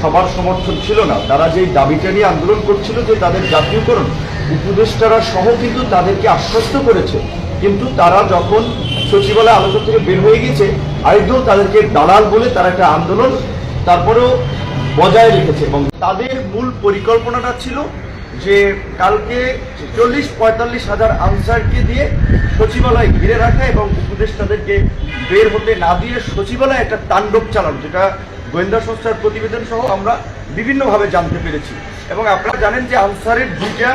সবার সমর্থন ছিল না। তারা যে দাবিটা নিয়ে আন্দোলন করছিল যে তাদের জাতীয়করণ, উপদেষ্টারা সহ কিন্তু তাদেরকে আশ্বস্ত করেছে। কিন্তু তারা যখন সচিবালয় আলোচনা থেকে বের হয়ে গেছে আরেকদল তাদেরকে দালাল বলে তারা একটা আন্দোলন তারপরেও বজায় রেখেছে। এবং তাদের মূল পরিকল্পনাটা ছিল যে কালকে চল্লিশ পঁয়তাল্লিশ হাজার আনসারকে দিয়ে সচিবালয় ঘিরে রাখা এবং উপদেষ্টাদেরকে বের হতে না দিয়ে সচিবালয়ে একটা তাণ্ডব চালানো, যেটা গোয়েন্দা সংস্থার প্রতিবেদন সহ আমরা বিভিন্নভাবে জানতে পেরেছি। এবং আপনারা জানেন যে আনসারের দুইটা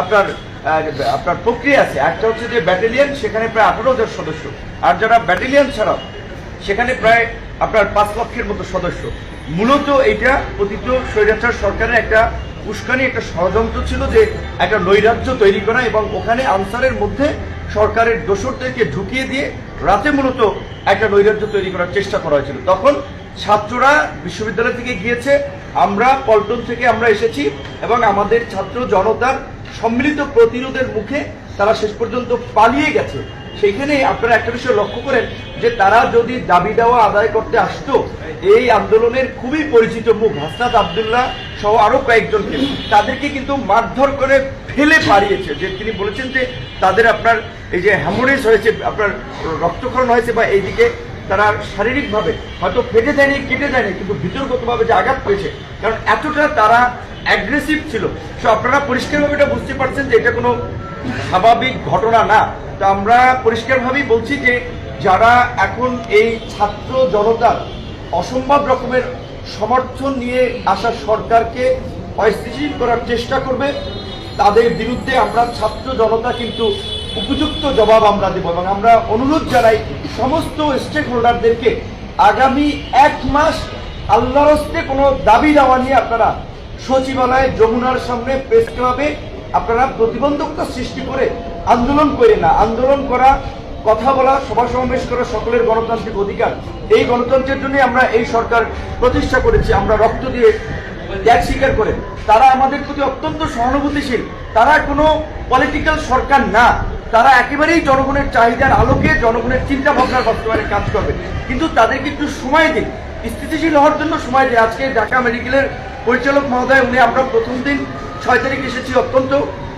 আপনার আপনার প্রক্রিয়া আছে। একটা হচ্ছে যে ব্যাটালিয়ন, সেখানে প্রায় আঠারো হাজার সদস্য। আর যারা ব্যাটালিয়ন ছাড়াও, সেখানে প্রায় আপনার পাঁচ লক্ষের মতো সদস্য। মূলত এটা পতিত স্বৈরাচার সরকারের একটা উস্কানি, একটা ষড়যন্ত্র ছিল যে একটা নৈরাজ্য তৈরি করা এবং ওখানে আনসারের মধ্যে সরকারের দোসরদেরকে ঢুকিয়ে দিয়ে রাতে মূলত একটা নৈরাজ্য তৈরি করার চেষ্টা করা হয়েছিল। তখন ছাত্ররা বিশ্ববিদ্যালয় থেকে গিয়েছে, আমরা পল্টন থেকে আমরা এসেছি এবং আমাদের ছাত্র জনতার সম্মিলিত প্রতিরোধের মুখে তারা শেষ পর্যন্ত পালিয়ে গেছে। সেইখানে আপনারা একটা বিষয় লক্ষ্য করেন যে তারা যদি দাবি দেওয়া আদায় করতে আসতো, এই আন্দোলনের খুবই পরিচিত মুখ হাসনাত আবদুল্লাহ সহ আরও কয়েকজনকে। তাদেরকে কিন্তু মারধর করে ফেলে পারিয়েছে যে তিনি বলেছেন যে তাদের আপনার এই যে হ্যামোরেজ হয়েছে, আপনার রক্তক্ষরণ হয়েছে বা এইদিকে তারা শারীরিকভাবে হয়তো ফেটে দেয়নি কেটে দেয়নি কিন্তু ভিতরগতভাবে যে আঘাত পেয়েছে, কারণ এতটা তারা অ্যাগ্রেসিভ ছিল। সো আপনারা পরিষ্কারভাবে এটা বুঝতে পারছেন যে এটা কোনো স্বাভাবিক ঘটনা না। তো আমরা পরিষ্কারভাবেই বলছি যে যারা এখন এই ছাত্র জনতার অসম্ভব রকমের সমর্থন নিয়ে আসা সরকারকে অস্থিতিশীল করার চেষ্টা করবে, তাদের বিরুদ্ধে আমরা ছাত্র জনতা কিন্তু উপযুক্ত জবাব আমরা দেব এবং আমরা অনুরোধ জানাই সমস্ত স্টেক হোল্ডারদেরকে আগামী এক মাস আল্লাহর হস্তে কোনো দাবি দেওয়া নিয়ে আপনারা সচিবালয়ে যমুনার সামনে প্রেস ক্লাবে আপনারা প্রতিবন্ধকতা সৃষ্টি করে আন্দোলন করে না। আন্দোলন করা, কথা বলা, সভা সমাবেশ করা সকলের গণতান্ত্রিক অধিকার। এই গণতন্ত্রের জন্য আমরা এই সরকার প্রতিষ্ঠা করেছি। আমরা রক্ত দিয়ে ত্যাগ স্বীকার করে। তারা আমাদের প্রতি অত্যন্ত সহানুভূতিশীল। তারা কোনো পলিটিক্যাল সরকার না। তারা একেবারেই জনগণের চাহিদার আলোকে, জনগণের চিন্তা ভাবনার বাস্তবায়নে কাজ করবে। কিন্তু তাদের কিন্তু সময় দিন। স্থিতিশীল হওয়ার জন্য সময় দেয় আজকে ঢাকা মেডিকেলের পরিচালক মহোদয়, উনি আমরা প্রথম দিন ছয় তারিখ এসেছি অত্যন্ত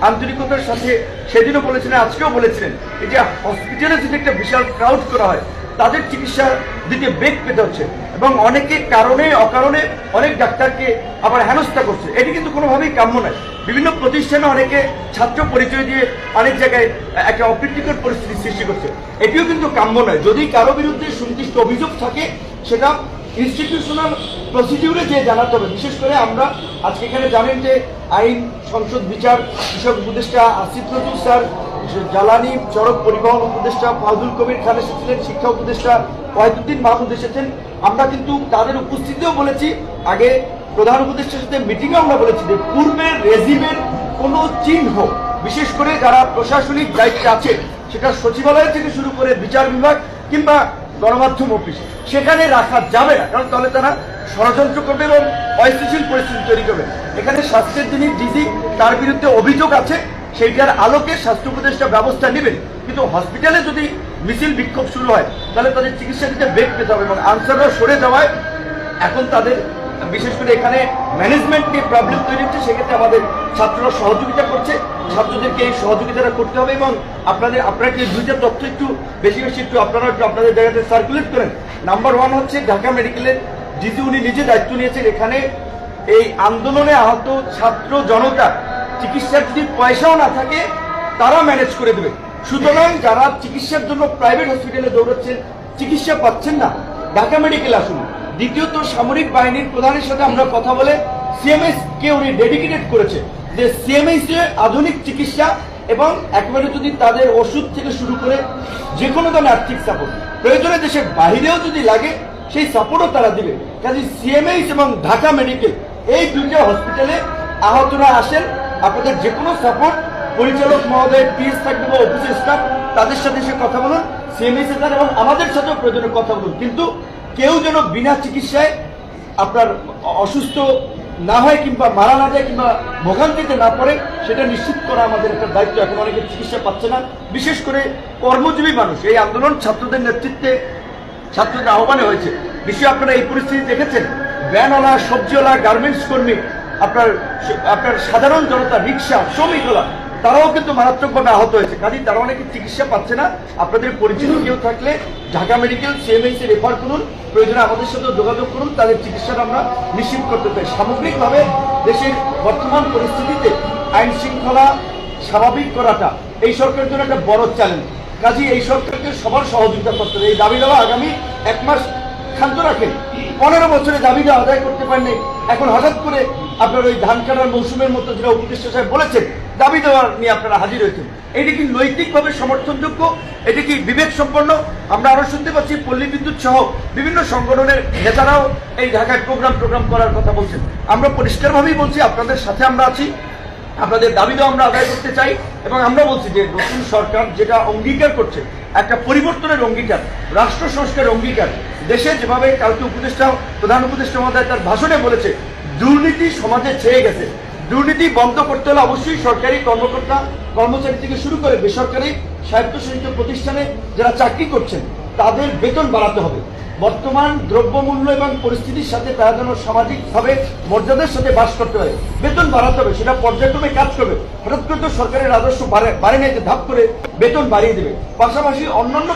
আন্তরিকতার সাথে। সেদিনও বলেছিলেন, আজকেও বলেছিলেন, এই যে হসপিটালে যদি একটা বিশাল ক্রাউড করা হয় তাদের চিকিৎসার দিকে বেগ পেতে হচ্ছে এবং অনেকে কারণে, অকারণে অনেক ডাক্তারকে আবার হেনস্থা করছে। এটি কিন্তু কোনোভাবেই কাম্য নয়। বিভিন্ন প্রতিষ্ঠানে অনেকে ছাত্র পরিচয় দিয়ে অনেক জায়গায় একটা অপ্রীতিকর পরিস্থিতি সৃষ্টি করছে। এটিও কিন্তু কাম্য নয়। যদি কারও বিরুদ্ধে সুনির্দিষ্ট অভিযোগ থাকে, সেটা ইনস্টিটিউশনাল প্রসিডিউরে যে জানাতে হবে। বিশেষ করে আমরা আজকে এখানে জানেন যে আইন, সংসদ বিচার, কৃষক উপদেষ্টা আসিফ নজরুল স্যার জ্বালানি সড়ক পরিবহন উপদেষ্টা ফাজুল কবির খান এসেছিলেন, শিক্ষা উপদেষ্টা ওয়াহিদুদ্দিন মাহমুদ এসেছেন। আমরা কিন্তু তাদের উপস্থিতিও বলেছি। আগে প্রধান উপদেষ্টার সাথে মিটিংও আমরা বলেছি যে পূর্বের রেজিমের কোনো চিহ্ন, বিশেষ করে যারা প্রশাসনিক দায়িত্বে আছে, সেটা সচিবালয় থেকে শুরু করে বিচার বিভাগ কিংবা গণমাধ্যম অফিস সেখানে রাখা যাবে না। কারণ তাহলে তারা ষড়যন্ত্র করবে এবং অস্থিতিশীল পরিস্থিতি তৈরি করবে। এখানে স্বাস্থ্যের যিনি ডিজি তার বিরুদ্ধে অভিযোগ আছে। সেইটার আলোকে স্বাস্থ্য উপদেষ্টা ব্যবস্থা নেবেন। কিন্তু হসপিটালে যদি মিছিল বিক্ষোভ শুরু হয়, তাহলে তাদের চিকিৎসা দিতে বেগ পেতে হবে এবং আনসাররা সরে যাওয়ায় এখন তাদের, বিশেষ করে এখানে ম্যানেজমেন্ট নিয়ে প্রবলেম তৈরি হচ্ছে, সেক্ষেত্রে আমাদের ছাত্ররা সহযোগিতা করছে। ছাত্রদেরকে এই সহযোগিতাটা করতে হবে এবং আপনাদের, আপনারা কি দুইটা তথ্য একটু বেশি বেশি একটু আপনারা একটু আপনাদের জায়গাতে সার্কুলেট করেন? নাম্বার ওয়ান হচ্ছে ঢাকা মেডিকেলের ডিজি উনি নিজে দায়িত্ব নিয়েছেন। এখানে এই আন্দোলনে আহত ছাত্র জনতা চিকিৎসার যদি পয়সাও না থাকে, তারা ম্যানেজ করে দেবে। সুতরাং যারা চিকিৎসার জন্য প্রাইভেট হসপিটালে দৌড়াচ্ছেন, চিকিৎসা পাচ্ছেন না, ঢাকা মেডিকেল আসুন। দ্বিতীয়ত, সামরিক বাহিনীর প্রধানের সাথে আমরা কথা বলে সিএমএস কে উনি ডেডিকেটেড করেছে যে সিএমএস আধুনিক চিকিৎসা এবং একেবারে যদি তাদের ওষুধ থেকে শুরু করে যে কোনো ধরনের আর্থিক সাপোর্ট প্রয়োজনে দেশের বাহিরেও যদি লাগে, সেই সাপোর্টও তারা দিবে। কাজে সিএমএইচ এবং ঢাকা মেডিকেল এই দুইটা হসপিটালে আহতরা আসেন। আপনাদের যে কোনো সাপোর্ট পরিচালক মহোদয় পিএস থাকবে বা অফিসের স্টাফ তাদের সাথে সে কথা বলুন সিএমএইচ এবং আমাদের সাথেও প্রয়োজনে কথা বলুন। কিন্তু কেউ যেন বিনা চিকিৎসায় আপনার অসুস্থ না হয় কিংবা মারা না যায় কিংবা ভোগান্তিতে না পড়ে, সেটা নিশ্চিত করা আমাদের একটা দায়িত্ব। এখন অনেকে চিকিৎসা পাচ্ছে না। বিশেষ করে কর্মজীবী মানুষ, এই আন্দোলন ছাত্রদের নেতৃত্বে ছাত্রদের আহ্বানে হয়েছে। নিশ্চয়ই আপনারা এই পরিস্থিতি দেখেছেন? ভ্যানওয়ালা সবজিওয়ালা গার্মেন্টস কর্মী আপনার আপনার সাধারণ জনতা, রিক্সা শ্রমিকওয়ালা তারাও কিন্তু মারাত্মকভাবে আহত হয়েছে। কাজে, তারা অনেকে চিকিৎসা পাচ্ছে না। আপনাদের পরিচিত কেউ থাকলে ঢাকা মেডিকেল সিএমএইচে রেফার করুন। প্রয়োজনে আমাদের সাথে যোগাযোগ করুন। তাদের চিকিৎসাটা আমরা নিশ্চিত করতে চাই। সামগ্রিকভাবে দেশের বর্তমান পরিস্থিতিতে আইন শৃঙ্খলা স্বাভাবিক করাটা এই সরকারের জন্য একটা বড় চ্যালেঞ্জ কাজে, এই সরকারকে সবার সহযোগিতা করতে হবে। এই দাবি দেওয়া আগামী এক মাস ক্ষান্ত রাখেন। পনেরো বছরে দাবিটা আদায় করতে পারেনি এখন হঠাৎ করে আপনার ওই ধান কাটার মৌসুমের মতো যেটা উপদেষ্টা সাহেব বলেছেন, দাবি দেওয়ার নিয়ে আপনারা হাজির হয়েছেন। এটি কি নৈতিকভাবে সমর্থনযোগ্য? এটি কি বিবেক সম্পন্ন আমরা আরও শুনতে পাচ্ছি পল্লী বিদ্যুৎ সহ বিভিন্ন সংগঠনের নেতারাও এই ঢাকায় প্রোগ্রাম প্রোগ্রাম করার কথা বলছেন। আমরা পরিষ্কারভাবেই বলছি, আপনাদের সাথে আমরা আছি। আপনাদের দাবি দাবিও আমরা আদায় করতে চাই এবং আমরা বলছি যে নতুন সরকার যেটা অঙ্গীকার করছে, একটা পরিবর্তনের অঙ্গীকার, রাষ্ট্র সংস্কারের অঙ্গীকার। দেশে যেভাবে কালকে উপদেষ্টা, প্রধান উপদেষ্টা মহোদয় তার ভাষণে বলেছে দুর্নীতি সমাজে ছেয়ে গেছে। দুর্নীতি বন্ধ করতে হলে অবশ্যই সরকারি কর্মকর্তা, কর্মচারী থেকে শুরু করে বেসরকারি স্বায়ত্তশাসিত প্রতিষ্ঠানে যারা চাকরি করছেন, তাদের বেতন বাড়াতে হবে। বর্তমান দ্রব্যমূল্য এবং পরিস্থিতির সাথে তারা যেন সামাজিকভাবে মর্যাদার সাথে বাস করতে পারে, বেতন বাড়াতে হবে, সেটা পর্যায়ক্রমে কাজ করবে। হঠাৎ করে তো সরকারের রাজস্ব বাড়ে বাড়ে যে ধাপ করে বেতন বাড়িয়ে দেবে। পাশাপাশি অন্যান্য